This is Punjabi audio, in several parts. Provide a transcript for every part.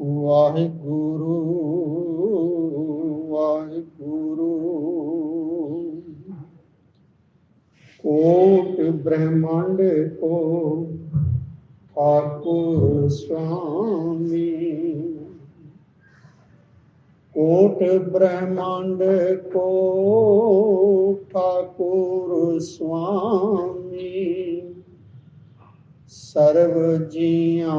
ਵਾਹਿਗੁਰੂ ਵਾਹਿਗੁਰੂ। ਕੋਟ ਬ੍ਰਹਮੰਡ ਕੋ ਠਾਕੁਰ ਸੁਆਮੀ ਕੋਟ ਬ੍ਰਹਮੰਡ ਕੋ ਠਾਕੁਰ ਸੁਆਮੀ ਸਰਬ ਜੀਆਂ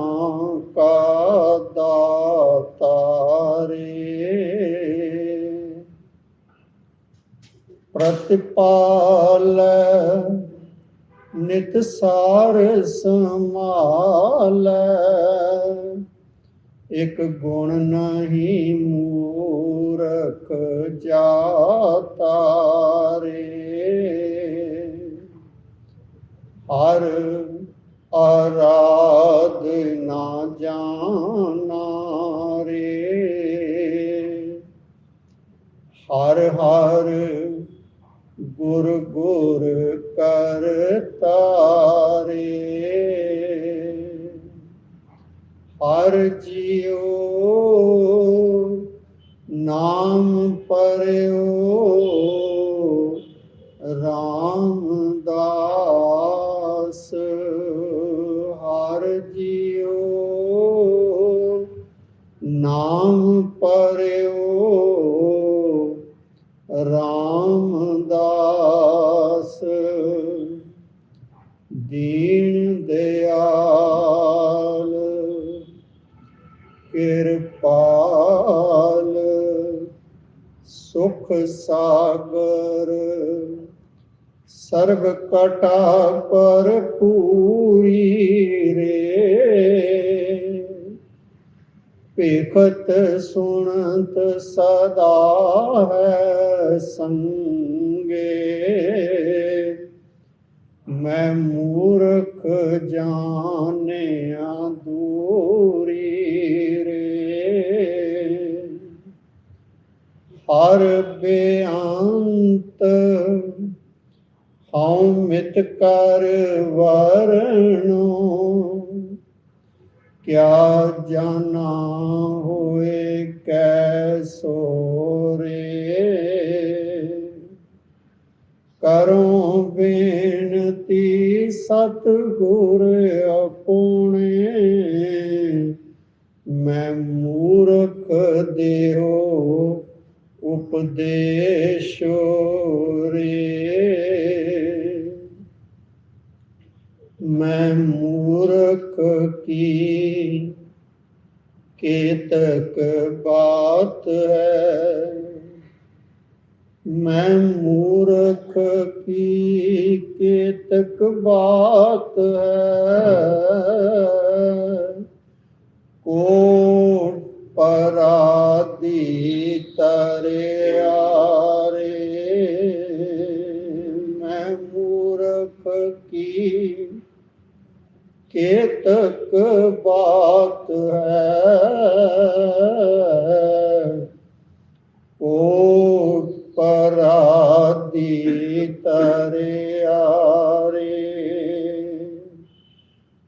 ਕਾ ਦਾਤਾਰੇ ਪ੍ਰਤਿਪਾਲ ਨਿਤ ਸਾਰ ਸਮਾਲ ਇਕ ਗੁਣ ਨਹੀਂ ਮੂਰਖ ਜਾਤਾਰੇ ਹਰ ਆਰਾਧਨਾ ਜਾਣਾ ਰੇ ਹਰ ਹਰ ਗੁਰ ਗੁਰ ਕਰਤਾਰੇ। ਹਰ ਜੀਉ ਨਾਮ ਪਰਿਓ ਰਾਮਦਾਸ। ਦੀਨ ਦਿਆਲ, ਕਿਰਪਾਲ, ਸੁਖ ਸਾਗਰ। ਸਰਬ ਕਟਾ ਪਰ ਪੂਰੀ ਰੇ। ਭੇਖਤ ਸੁਣਤ ਸਦਾ ਹੈ। ਸੰਗੇ। ਮੈਂ ਮੂਰਖ ਜਾਣਿਆ ਦੂਰੀ ਰੇ। ਹਰ ਬੇਅੰਤ ਹਉ ਮਿਤ ਕਰ ਵਰਣੋ। ਕਿਆ ਜਾਣਾ ਹੋਏ ਕੈਸੋ ਕਰੋ ਬੇਨਤੀ, ਸਤਿਗੁਰ ਆਪਣੇ ਮੈਂ ਮੂਰਖ ਦੇਹੋ ਉਪਦੇਸ਼ੋ ਰੇ ਮੈਂ ਮੂਰਖ ਕੀ ਕੇਤਕ ਬਾਤ ਹੈ? ਮੈਂ ਮੂਰਖ ਕੀ ਕੇਤਕ ਬਾਤ ਹੈ? ਕੋ ਪਰਾਦੀ ਤਰਿਆ ਰੇ ਮੈਂ ਮੂਰਖ ਕੀ ਕੇਤਕ ਬਾਤ ਹੈ? ਓ ਪਰਾਦੀ ਤਰਿਆ ਰੇ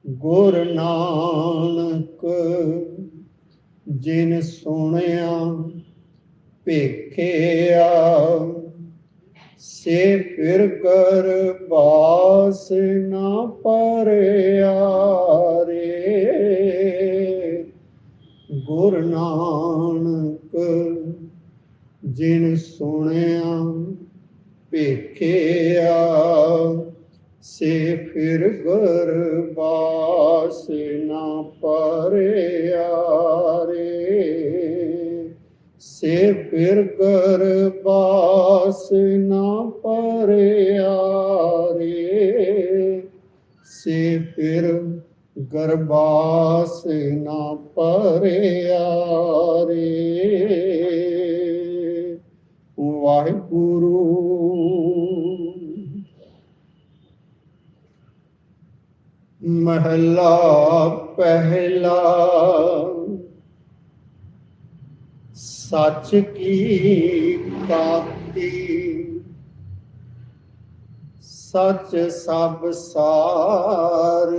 ਗੁਰ ਨਾਨਕ ਜਿਨ ਸੁਣਿਆ, ਭੇਖਿਆ, ਸੇ ਫਿਰ ਕਰ ਬਾਸ ਨਾ ਪਰਿਆ ਰੇ। ਗੁਰ ਨਾਨਕ ਜਿਨ ਸੁਣਿਆ ਭੇਖਿਆ, ਸੇ ਫਿਰ ਗੁਰ ਬਾਸ ਨਾ ਪਰਿਆ ਰੇ। ਸੇ ਫਿਰ ਗੁਰ ਬਾਸ ਨਾ ਪਰਿਆ ਰੇ। ਸੇ ਫਿਰ ਗਰਬਾਸ ਨਾ ਪਰਿਆ ਰੇ। ਵਾਹਿਗੁਰੂ ਮਹਲਾ ਪਹਿਲਾ ਸੱਚ ਕੀ ਪ੍ਰਾਪਤੀ ਸੱਚ ਸਭ ਸਾਰ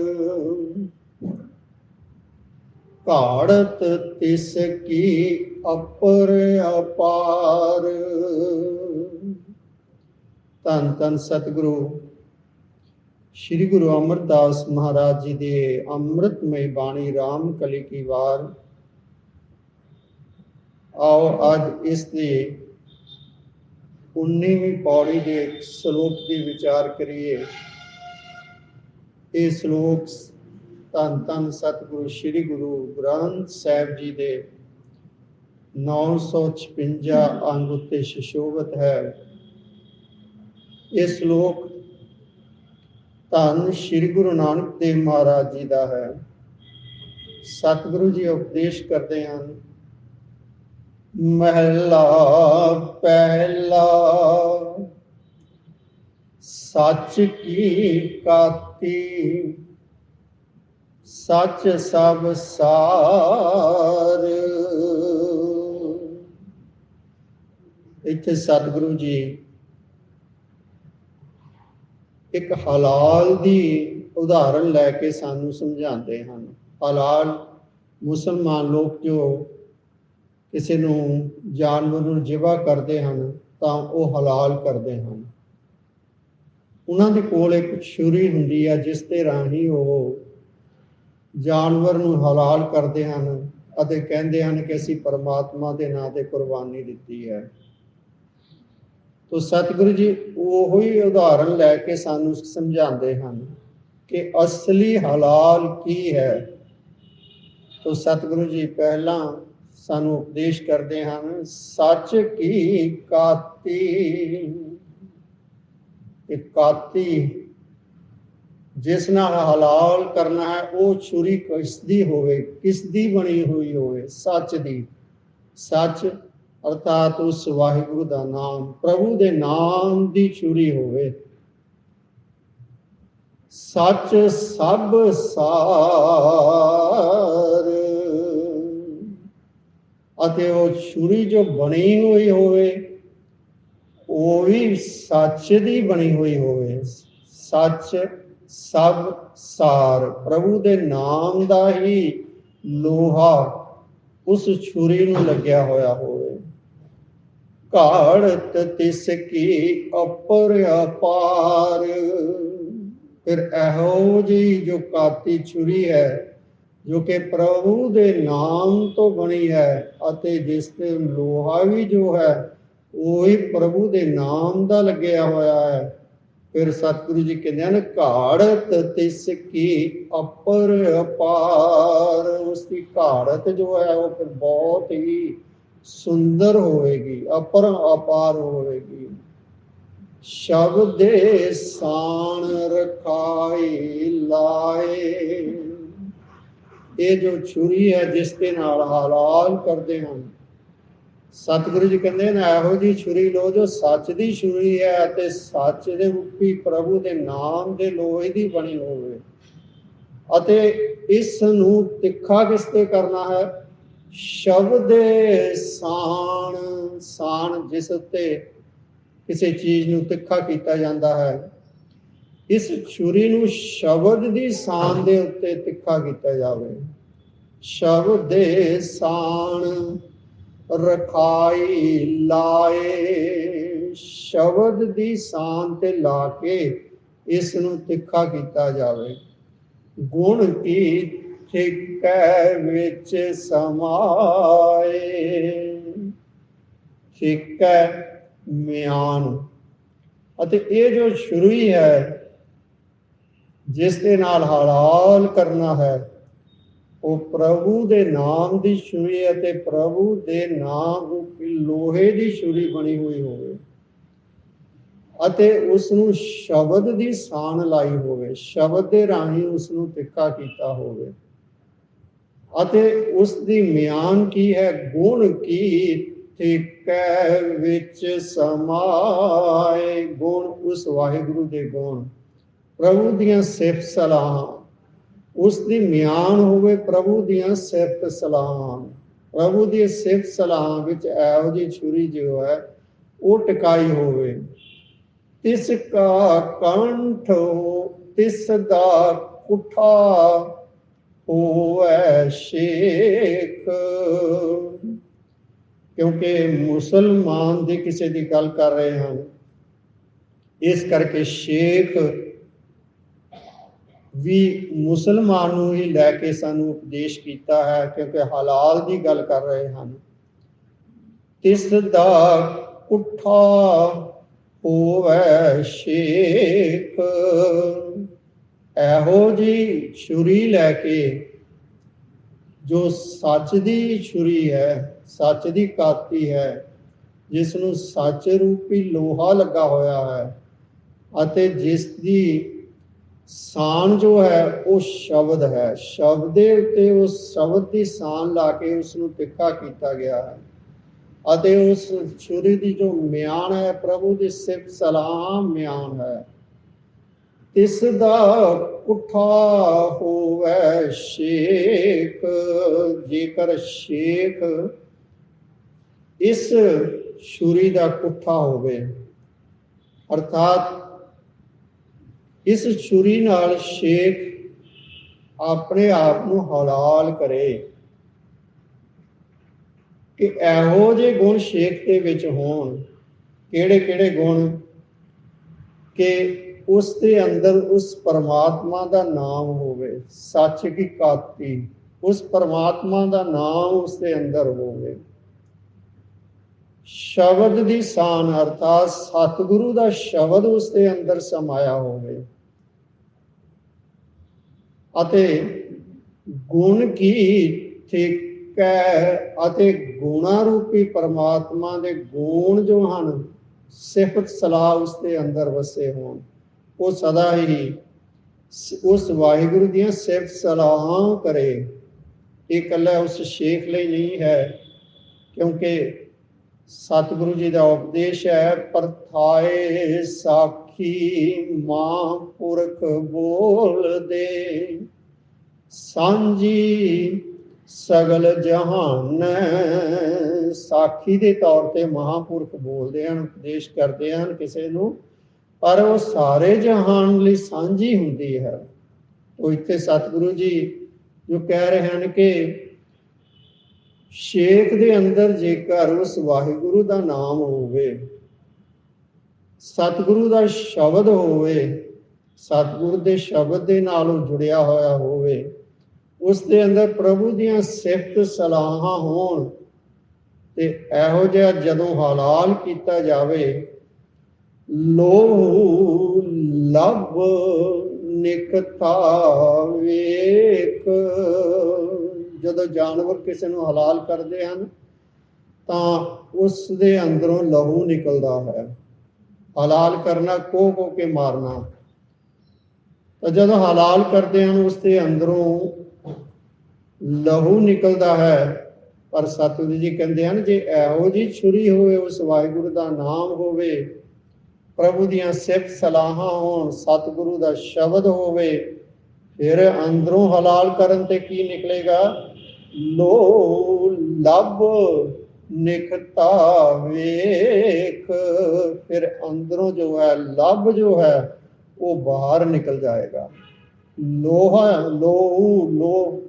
ਘਾੜਤ ਤਿਸ ਕੀ ਅਪਰ ਅਪਾਰ। ਤਨ ਤਨ ਸਤਿਗੁਰੂ। ਸ੍ਰੀ ਗੁਰੂ ਅਮਰਦਾਸ ਮਹਾਰਾਜ ਜੀ ਦੇ ਅੰਮ੍ਰਿਤਮਈ ਬਾਣੀ RAM ਕਲੀ ਕੀ ਵਾਰ। ਆਓ ਅੱਜ ਇਸ ਦੀ 19ਵੀਂ ਪੌੜੀ ਦੇ ਸ਼ਲੋਕ ਦੀ ਵਿਚਾਰ ਕਰੀਏ। ਇਹ ਸ਼ਲੋਕ ਧੰਨ ਧੰਨ ਸਤਿਗੁਰੂ, ਸ੍ਰੀ ਗੁਰੂ ਗ੍ਰੰਥ ਸਾਹਿਬ ਜੀ ਦੇ 956 ਅੰਗ ਉੱਤੇ ਸ਼ਸ਼ੋਭਤ ਹੈ। ਇਹ ਸ਼ਲੋਕ ਧੰਨ ਸ੍ਰੀ ਗੁਰੂ ਨਾਨਕ ਦੇਵ ਮਹਾਰਾਜ ਜੀ ਦਾ ਹੈ। ਸਤਿਗੁਰੂ ਜੀ ਉਪਦੇਸ਼ ਕਰਦੇ ਹਨ, ਮਹਿਲਾ ਪਹਿਲਾ, ਸੱਚ ਕੀ ਕਾਤੀ? ਸੱਚ ਸਭ ਸਾਰ। ਇੱਥੇ ਸਤਿਗੁਰੂ ਜੀ ਇੱਕ ਹਲਾਲ ਦੀ ਉਦਾਹਰਣ ਲੈ ਕੇ ਸਾਨੂੰ ਸਮਝਾਉਂਦੇ ਹਨ। ਹਲਾਲ ਮੁਸਲਮਾਨ ਲੋਕ ਜੋ ਕਿਸੇ ਨੂੰ ਜਾਨਵਰ ਨੂੰ ਜਿਵਾ ਕਰਦੇ ਹਨ, ਤਾਂ ਉਹ ਹਲਾਲ ਕਰਦੇ ਹਨ। ਉਹਨਾਂ ਦੇ ਕੋਲ ਇੱਕ ਛੁਰੀ ਹੁੰਦੀ ਹੈ ਜਿਸ ਤੇ ਰਾਹੀਂ ਉਹ ਜਾਨਵਰ ਨੂੰ ਹਲਾਲ ਕਰਦੇ ਹਨ ਅਤੇ ਕਹਿੰਦੇ ਹਨ ਕਿ ਅਸੀਂ ਪਰਮਾਤਮਾ ਦੇ ਨਾਂ ਤੇ ਕੁਰਬਾਨੀ ਦਿੱਤੀ ਹੈ। ਤੋ ਸਤਿਗੁਰੂ ਜੀ, ਉਹੋ ਹੀ ਉਦਾਹਰਣ ਲੈ ਕੇ ਸਾਨੂੰ ਸਮਝਾਉਂਦੇ ਹਨ ਕਿ ਅਸਲੀ ਹਲਾਲ ਕੀ ਹੈ। ਤੋ ਸਤਿਗੁਰੂ ਜੀ, ਪਹਿਲਾਂ ਸਾਨੂੰ ਉਪਦੇਸ਼ ਕਰਦੇ ਹਨ, ਸੱਚ ਕੀ ਕਾਤੀ? ਇਹ ਕਾਤੀ ਜਿਸ ਨਾਲ ਹਲਾਲ ਕਰਨਾ ਹੈ, ਉਹ ਛੁਰੀ ਕਿਸ ਦੀ ਹੋਵੇ ਕਿਸ ਦੀ ਬਣੀ ਹੋਈ ਹੋਵੇ? ਸੱਚ ਦੀ। ਸੱਚ ਅਰਥਾਤ ਉਸ ਵਾਹਿਗੁਰੂ ਦਾ ਨਾਮ, ਪ੍ਰਭੂ ਦੇ ਨਾਮ ਦੀ ਛੁਰੀ ਹੋਵੇ। ਸੱਚ ਸਭ ਸਾਰ ਅਤੇ ਉਹ ਛੁਰੀ ਜੋ ਬਣੀ ਹੋਈ ਹੋਵੇ, ਉਹ ਵੀ ਸੱਚ ਦੀ ਬਣੀ ਹੋਈ ਹੋਵੇ। ਸੱਚ ਸਭ ਸਾਰ ਪ੍ਰਭੂ ਦੇ ਨਾਮ ਦਾ ਹੀ ਲੋਹਾ ਉਸ ਛੁਰੀ ਨੂੰ ਲੱਗਿਆ ਹੋਇਆ ਹੋਵੇ। ਘਾੜਤ ਤਿਸ ਕੀ ਅਪਰ ਅਪਾਰ। ਫਿਰ ਇਹੋ ਜੀ ਜੋ ਕਾਤੀ ਛੁਰੀ ਹੈ, ਜੋ ਕਿ ਪ੍ਰਭੂ ਦੇ ਨਾਮ ਤੋਂ ਬਣੀ ਹੈ ਅਤੇ ਜਿਸ ਤੇ ਲੋਹਾ ਵੀ ਜੋ ਹੈ, ਉਹ ਹੀ ਪ੍ਰਭੂ ਦੇ ਨਾਮ ਦਾ ਲੱਗਿਆ ਹੋਇਆ ਹੈ। ਫਿਰ ਸਤਿਗੁਰੂ ਜੀ ਕਹਿੰਦੇ ਹਨ ਘਾੜਤ ਤਿਸ ਕੀ ਅਪਰ ਅਪਾਰ। ਉਸ ਦੀ ਘਾੜਤ ਜੋ ਹੈ ਉਹ ਫਿਰ ਬਹੁਤ ਹੀ ਸੁੰਦਰ ਹੋਵੇਗੀ, ਅਪਰ ਅਪਾਰ ਹੋਵੇਗੀ। ਸ਼ਬਦ ਦੇ ਸਾਣ ਰਖਾਈ ਲਾਏ। ਇਹ ਜੋ ਛੁਰੀ ਹੈ, ਜਿਸ ਦੇ ਨਾਲ ਹਲਾਲ ਕਰਦੇ ਹਨ ਸਤਿਗੁਰੂ ਜੀ ਕਹਿੰਦੇ ਨੇ, ਇਹੋ ਜੀ ਛੁਰੀ ਲੋ ਜੋ ਸੱਚ ਦੀ ਛੁਰੀ ਹੈ ਅਤੇ ਸੱਚ ਦੇ ਰੂਪੀ ਪ੍ਰਭੂ ਦੇ ਨਾਮ ਦੇ ਲੋਹੇ ਦੀ ਬਣੀ ਹੋਵੇ। ਅਤੇ ਇਸ ਨੂੰ ਤਿੱਖਾ ਕਿਸ ਤੇ ਕਰਨਾ ਹੈ? ਸ਼ਬਦ ਦੇ ਸਾਣ ਸਾਣ ਜਿਸ ਉੱਤੇ ਕਿਸੇ ਚੀਜ਼ ਨੂੰ ਤਿੱਖਾ ਕੀਤਾ ਜਾਂਦਾ ਹੈ। ਇਸ ਛੁਰੀ ਨੂੰ ਸ਼ਬਦ ਦੀ ਸਾਣ ਦੇ ਉੱਤੇ ਤਿੱਖਾ ਕੀਤਾ ਜਾਵੇ। ਸ਼ਬਦ ਦੇ ਸਾਣ ਰਖਾਈ ਲਾਏ। ਸ਼ਬਦ ਦੀ ਸਾਨ ਤੇ ਲਾ ਕੇ ਇਸ ਨੂੰ ਤਿੱਖਾ ਕੀਤਾ ਜਾਵੇ। ਗੁਣ ਕੀ ਠਿਕੈ ਵਿੱਚ ਸਮਾਏ। ਠਿਕੈ ਮਿਆਨ। ਅਤੇ ਇਹ ਜੋ ਸ਼ੁਰੂ ਹੀ ਹੈ, ਜਿਸ ਦੇ ਨਾਲ ਹਲਾਲ ਕਰਨਾ ਹੈ ਉਹ ਪ੍ਰਭੂ ਦੇ ਨਾਮ ਦੀ ਛੁਰੀ ਅਤੇ ਪ੍ਰਭੂ ਦੇ ਨਾਮ ਰੂਪੀ ਲੋਹੇ ਦੀ ਛੁਰੀ ਬਣੀ ਹੋਈ ਹੋਵੇ ਅਤੇ ਉਸ ਨੂੰ ਸ਼ਬਦ ਦੀ ਸਾਨ ਲਾਈ ਹੋਵੇ, ਸ਼ਬਦ ਦੇ ਰਾਹੀਂ ਉਸ ਨੂੰ ਤਿੱਖਾ ਕੀਤਾ ਹੋਵੇ। ਅਤੇ ਉਸ ਦੀ ਮਿਆਨ ਕੀ ਹੈ? ਗੁਣ ਕੀ ਠੇਕੈ ਵਿੱਚ ਸਮਾਏ। ਗੁਣ ਉਸ ਵਾਹਿਗੁਰੂ ਦੇ ਗੁਣ। ਪ੍ਰਭੂ ਦੀਆਂ ਸਿਫਤ ਸਲਾਹਾਂ। ਉਸ ਦੀ ਮਿਆਨ ਹੋਵੇ ਪ੍ਰਭੂ ਦੀਆਂ ਸਿਫਤ ਸਲਾਹਾਂ। ਪ੍ਰਭੂ ਦੀ ਸਿਫਤ ਸਲਾਹਾਂ ਵਿੱਚ ਇਹੋ ਜੀ ਛੁਰੀ ਜੋ ਹੈ, ਉਹ ਟਿਕਾਈ ਹੋਵੇ। ਤਿਸ ਕਾ ਕੰਠ ਤਿਸ ਦਾ ਕੁਠਾ ਹੋਵੇ ਸ਼ੇਖ। ਕਿਉਂਕਿ ਮੁਸਲਮਾਨ ਦੀ ਕਿਸੇ ਦੀ ਗੱਲ ਕਰ ਰਹੇ ਹਨ, ਇਸ ਕਰਕੇ ਸ਼ੇਖ ਵੀ ਮੁਸਲਮਾਨ ਨੂੰ ਹੀ ਲੈ ਕੇ ਸਾਨੂੰ ਉਪਦੇਸ਼ ਕੀਤਾ ਹੈ ਕਿਉਂਕਿ ਹਲਾਲ ਦੀ ਗੱਲ ਕਰ ਰਹੇ ਹਨ। ਤਿਸ ਦਾ ਉਠਾ ਹੋਵੇ ਸ਼ੇਖ। ਇਹੋ ਜੀ ਛੁਰੀ ਲੈ ਕੇ ਜੋ ਸੱਚ ਦੀ ਛੁਰੀ ਹੈ, ਸੱਚ ਦੀ ਕਾਤੀ ਹੈ, ਜਿਸ ਨੂੰ ਸੱਚ ਰੂਪੀ ਲੋਹਾ ਲੱਗਾ ਹੋਇਆ ਹੈ ਅਤੇ ਜਿਸ ਦੀ ਸਾਨ ਜੋ ਹੈ, ਉਹ ਸ਼ਬਦ ਹੈ। ਸ਼ਬਦ ਦੇ ਉੱਤੇ ਉਸ ਸ਼ਬਦ ਦੀ ਸਾਨ ਲਾ ਕੇ ਉਸ ਨੂੰ ਤਿੱਖਾ ਕੀਤਾ ਗਿਆ ਹੈ। ਅਤੇ ਉਸ ਛੁਰੀ ਦੀ ਜੋ ਮਿਆਨ ਹੈ, ਪ੍ਰਭੂ ਦੀ ਸਿਫਤ ਸਲਾਮ ਮਿਆਨ ਹੈ। ਇਸ ਦਾ ਉਠਾ ਹੋਵੇ ਸ਼ੇਖ, ਜੇਕਰ ਸ਼ੇਖ ਇਸ ਛੁਰੀ ਦਾ ਕੁੱਠਾ ਹੋਵੇ। ਅਰਥਾਤ ਇਸ ਛੁਰੀ ਨਾਲ ਸ਼ੇਖ ਆਪਣੇ ਆਪ ਨੂੰ ਹਲਾਲ ਕਰੇ। ਕਿ ਇਹੋ ਜਿਹੇ ਗੁਣ ਸ਼ੇਖ ਦੇ ਵਿੱਚ ਹੋਣ ਕਿਹੜੇ ਕਿਹੜੇ ਗੁਣ? ਕਿ ਉਸ ਦੇ ਅੰਦਰ ਉਸ ਪਰਮਾਤਮਾ ਦਾ ਨਾਮ ਹੋਵੇ, ਸੱਚ ਕੀ ਕਾਤੀ, ਉਸ ਪਰਮਾਤਮਾ ਦਾ ਨਾਮ ਉਸ ਦੇ ਅੰਦਰ ਹੋਵੇ। ਸ਼ਬਦ ਦੀ ਸਾਨ ਅਰਥਾਤ ਸਤਿਗੁਰੂ ਦਾ ਸ਼ਬਦ ਉਸ ਦੇ ਅੰਦਰ ਸਮਾਇਆ ਹੋਵੇ। ਅਤੇ ਗੁਣ ਕੀ ਠੇਕੈ ਅਤੇ ਗੁਣਾ ਰੂਪੀ ਪਰਮਾਤਮਾ ਦੇ ਗੁਣ ਜੋ ਹਨ, ਸਿਫਤ ਸਲਾਹ ਉਸ ਦੇ ਅੰਦਰ ਵਸੇ ਹੋਣ। ਉਹ ਸਦਾ ਹੀ ਉਸ ਵਾਹਿਗੁਰੂ ਦੀਆਂ ਸਿਫਤ ਸਲਾਹਾਂ ਕਰੇ। ਇਹ ਇਕੱਲਾ ਉਸ ਸ਼ੇਖ ਲਈ ਨਹੀਂ ਹੈ, ਕਿਉਂਕਿ ਸਤਿਗੁਰੂ ਜੀ ਦਾ ਉਪਦੇਸ਼ ਹੈ ਪਰਥਾਏ ਸਾਖੀ ਮਾਂ ਬੋਲਦੇ। ਸਾਂਝੀ ਸਗਲ ਜਹਾਨ ਸਾਖੀ ਦੇ ਤੌਰ ਤੇ ਮਹਾਪੁਰਖ ਬੋਲਦੇ ਹਨ, ਉਪਦੇਸ਼ ਕਰਦੇ ਹਨ ਕਿਸੇ ਨੂੰ, ਪਰ ਉਹ ਸਾਰੇ ਜਹਾਨ ਲਈ ਸਾਂਝੀ ਹੁੰਦੀ ਹੈ। ਉਹ ਇੱਥੇ ਸਤਿਗੁਰੂ ਜੀ ਜੋ ਕਹਿ ਰਹੇ ਹਨ ਕਿ ਸ਼ੇਖ ਦੇ ਅੰਦਰ ਜੇਕਰ ਉਸ ਵਾਹਿਗੁਰੂ ਦਾ ਨਾਮ ਹੋਵੇ, ਸਤਿਗੁਰੂ ਦਾ ਸ਼ਬਦ ਹੋਵੇ, ਸਤਿਗੁਰ ਦੇ ਸ਼ਬਦ ਦੇ ਨਾਲ ਜੁੜਿਆ ਹੋਇਆ ਹੋਵੇ, ਉਸ ਦੇ ਅੰਦਰ ਪ੍ਰਭੂ ਦੀਆਂ ਸਿਫਤ ਸਲਾਹਾਂ ਹੋਣ ਤੇ ਇਹੋ ਜਿਹਾ ਜਦੋਂ ਹਲਾਲ ਕੀਤਾ ਜਾਵੇ, ਲੋਹ ਲਬ ਨਿਕਤਾ ਵੇਖ ਜਦੋਂ ਜਾਨਵਰ ਕਿਸੇ ਨੂੰ ਹਲਾਲ ਕਰਦੇ ਹਨ, ਤਾਂ ਉਸ ਦੇ ਅੰਦਰੋਂ ਲਹੂ ਨਿਕਲਦਾ ਹੈ। ਹਲਾਲ ਕਰਨਾ ਕੋ ਕੋ ਕੇ ਮਾਰਨਾ। ਤਾਂ ਜਦੋਂ ਹਲਾਲ ਕਰਦੇ ਹਨ ਉਸ ਦੇ ਅੰਦਰੋਂ ਲਹੂ ਨਿਕਲਦਾ ਹੈ। ਪਰ ਸਤਿਗੁਰੂ ਜੀ ਕਹਿੰਦੇ ਹਨ, ਜੇ ਇਹੋ ਜੀ ਛੁਰੀ ਹੋਵੇ, ਉਸ ਵਾਹਿਗੁਰੂ ਦਾ ਨਾਮ ਹੋਵੇ, ਪ੍ਰਭੂ ਦੀਆਂ ਸਿਫਤ ਸਲਾਹਾਂ ਹੋਣ, ਸਤਿਗੁਰੂ ਦਾ ਸ਼ਬਦ ਹੋਵੇ, ਫਿਰ ਅੰਦਰੋਂ ਹਲਾਲ ਕਰਨ ਤੇ ਕੀ ਨਿਕਲੇਗਾ? ਲੋ ਲਬ ਨਿਕਤਾ ਵੇਖ। ਫਿਰ ਅੰਦਰੋਂ ਜੋ ਹੈ ਲਬ ਜੋ ਹੈ, ਉਹ ਬਾਹਰ ਨਿਕਲ ਜਾਏਗਾ। ਲੋਹਾ, ਲੋਹੂ ਲੋ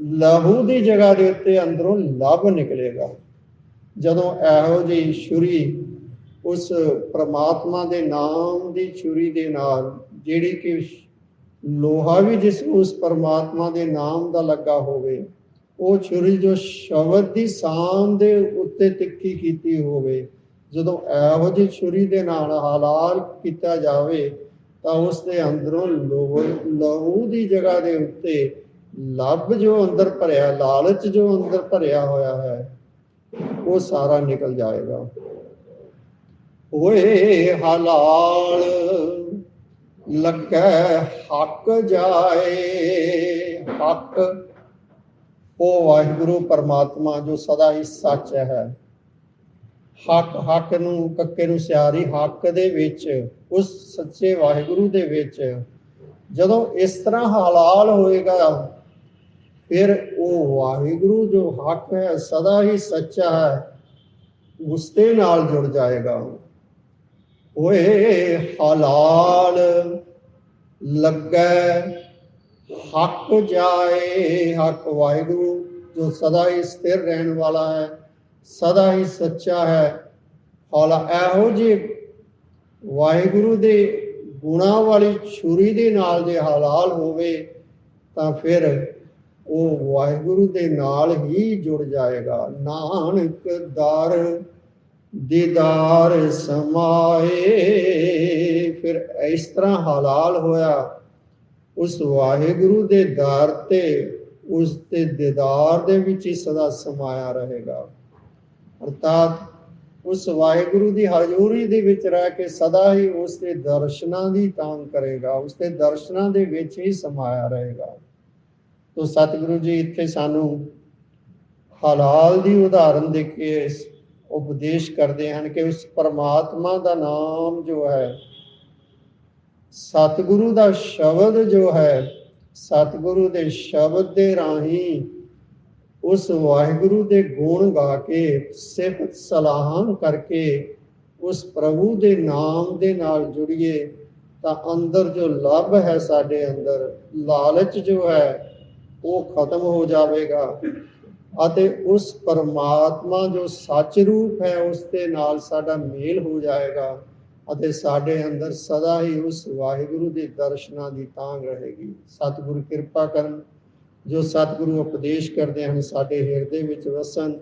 ਲਹੂ ਦੀ ਜਗ੍ਹਾ ਦੇ ਉੱਤੇ ਅੰਦਰੋਂ ਲਬ ਨਿਕਲੇਗਾ। ਜਦੋਂ ਇਹੋ ਜਿਹੀ ਛੁਰੀ ਉਸ ਪ੍ਰਮਾਤਮਾ ਦੇ ਨਾਮ ਦੀ ਛੁਰੀ ਦੇ ਨਾਲ, ਜਿਹੜੀ ਕਿ ਲੋਹਾ ਵੀ ਜਿਸ ਨੂੰ ਉਸ ਪਰਮਾਤਮਾ ਦੇ ਨਾਮ ਦਾ ਲੱਗਾ ਹੋਵੇ, ਉਹ ਛੁਰੀ ਜੋ ਸ਼ਬਦ ਦੀ ਸਾਨ ਦੇ ਉੱਤੇ ਤਿੱਖੀ ਕੀਤੀ ਹੋਵੇ, ਜਦੋਂ ਇਹੋ ਜਿਹੀ ਛੁਰੀ ਦੇ ਨਾਲ ਹਲਾਲ ਕੀਤਾ ਜਾਵੇ, ਤਾਂ ਉਸ ਦੇ ਅੰਦਰੋਂ ਲਹੂ ਦੀ ਜਗ੍ਹਾ ਦੇ ਉੱਤੇ ਲੱਭ ਜੋ ਅੰਦਰ ਭਰਿਆ, ਲਾਲਚ ਜੋ ਅੰਦਰ ਭਰਿਆ ਹੋਇਆ ਹੈ, ਉਹ ਸਾਰਾ ਨਿਕਲ ਜਾਏਗਾ। ਓਏ ਹਲਾਲ ਲੱਗੈ ਹੱਕ ਜਾਏ, ਹੱਕ। ਉਹ ਵਾਹਿਗੁਰੂ ਪਰਮਾਤਮਾ, ਜੋ ਸਦਾ ਹੀ ਸੱਚ ਹੈ। ਹੱਕ ਹੱਕ ਨੂੰ, ਕੱਕੇ ਨੂੰ ਸਿਆਰੀ ਹੱਕ ਦੇ ਵਿੱਚ, ਉਸ ਸੱਚੇ ਵਾਹਿਗੁਰੂ ਦੇ ਵਿੱਚ। ਜਦੋਂ ਇਸ ਤਰ੍ਹਾਂ ਹਲਾਲ ਹੋਏਗਾ, ਫਿਰ ਉਹ ਵਾਹਿਗੁਰੂ ਜੋ ਹੱਕ ਹੈ, ਸਦਾ ਹੀ ਸੱਚਾ ਹੈ, ਉਸ ਦੇ ਨਾਲ ਜੁੜ ਜਾਏਗਾ। ਓਏ ਹਲਾਲ, ਲੱਗੈ ਹੱਕ ਜਾਏ ਹੱਕ ਵਾਹਿਗੁਰੂ, ਜੋ ਸਦਾ ਹੀ ਸਥਿਰ ਰਹਿਣ ਵਾਲਾ ਹੈ, ਸਦਾ ਹੀ ਸੱਚਾ ਹੈ। ਹੌਲਾ ਇਹੋ ਜਿਹੇ ਵਾਹਿਗੁਰੂ ਦੇ ਗੁਣਾ ਵਾਲੀ ਛੁਰੀ ਦੇ ਨਾਲ ਜੇ ਹਲਾਲ ਹੋਵੇ, ਤਾਂ ਫਿਰ ਉਹ ਵਾਹਿਗੁਰੂ ਦੇ ਨਾਲ ਹੀ ਜੁੜ ਜਾਏਗਾ। ਨਾਨਕ ਦਰ ਦੀਦਾਰ ਸਮਾਏ। ਫਿਰ ਇਸ ਤਰ੍ਹਾਂ ਹਲਾਲ ਹੋਇਆ। ਉਸ ਵਾਹਿਗੁਰੂ ਦੇ ਦਰ ਤੇ ਉਸ ਦੇ ਦੀਦਾਰ ਦੇ ਵਿੱਚ ਹੀ ਸਦਾ ਸਮਾਇਆ ਰਹੇਗਾ। ਅਰਥਾਤ ਉਸ ਵਾਹਿਗੁਰੂ ਦੀ ਹਜ਼ੂਰੀ ਦੇ ਵਿੱਚ ਰਹਿ ਕੇ ਸਦਾ ਹੀ ਉਸ ਦੇ ਦਰਸ਼ਨਾਂ ਦੀ ਤਾਂਗ ਕਰੇਗਾ। ਉਸ ਦੇ ਦਰਸ਼ਨਾਂ ਦੇ ਵਿੱਚ ਹੀ ਸਮਾਇਆ ਰਹੇਗਾ। ਤੋ ਸਤਿਗੁਰੂ ਜੀ, ਇੱਥੇ ਸਾਨੂੰ ਹਲਾਲ ਦੀ ਉਦਾਹਰਨ ਦੇ ਕੇ ਉਪਦੇਸ਼ ਕਰਦੇ ਹਨ ਕਿ ਉਸ ਪਰਮਾਤਮਾ ਦਾ ਨਾਮ ਜੋ ਹੈ, ਸਤਿਗੁਰੂ ਦਾ ਸ਼ਬਦ ਜੋ ਹੈ, ਸਤਿਗੁਰੂ ਦੇ ਸ਼ਬਦ ਦੇ ਰਾਹੀਂ ਉਸ ਵਾਹਿਗੁਰੂ ਦੇ ਗੁਣ ਗਾ ਕੇ, ਸਿਫਤ ਸਲਾਹਾਂ ਕਰਕੇ ਉਸ ਪ੍ਰਭੂ ਦੇ ਨਾਮ ਦੇ ਨਾਲ ਜੁੜੀਏ, ਤਾਂ ਅੰਦਰ ਜੋ ਲੱਭ ਹੈ ਸਾਡੇ ਅੰਦਰ, ਲਾਲਚ ਜੋ ਹੈ, ਉਹ ਖਤਮ ਹੋ ਜਾਵੇਗਾ। ਅਤੇ ਉਸ ਪਰਮਾਤਮਾ ਜੋ ਸੱਚ ਰੂਪ ਹੈ, ਉਸ ਦੇ ਨਾਲ ਸਾਡਾ ਮੇਲ ਹੋ ਜਾਏਗਾ ਅਤੇ ਸਾਡੇ ਅੰਦਰ ਸਦਾ ਹੀ ਉਸ ਵਾਹਿਗੁਰੂ ਦੇ ਦਰਸ਼ਨਾਂ ਦੀ ਤਾਂਗ ਰਹੇਗੀ। ਸਤਿਗੁਰੂ ਕਿਰਪਾ ਕਰਨ। ਜੋ ਸਤਿਗੁਰੂ ਉਪਦੇਸ਼ ਕਰਦੇ ਹਨ, ਸਾਡੇ ਹਿਰਦੇ ਵਿੱਚ ਵਸਣ,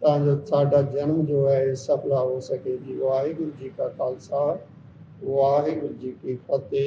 ਤਾਂ ਜੋ ਸਾਡਾ ਜਨਮ ਜੋ ਹੈ, ਇਹ ਸਫਲਾ ਹੋ ਸਕੇ ਜੀ। ਵਾਹਿਗੁਰੂ ਜੀ ਕਾ ਖਾਲਸਾ। ਵਾਹਿਗੁਰੂ ਜੀ ਕੀ ਫਤਿਹ।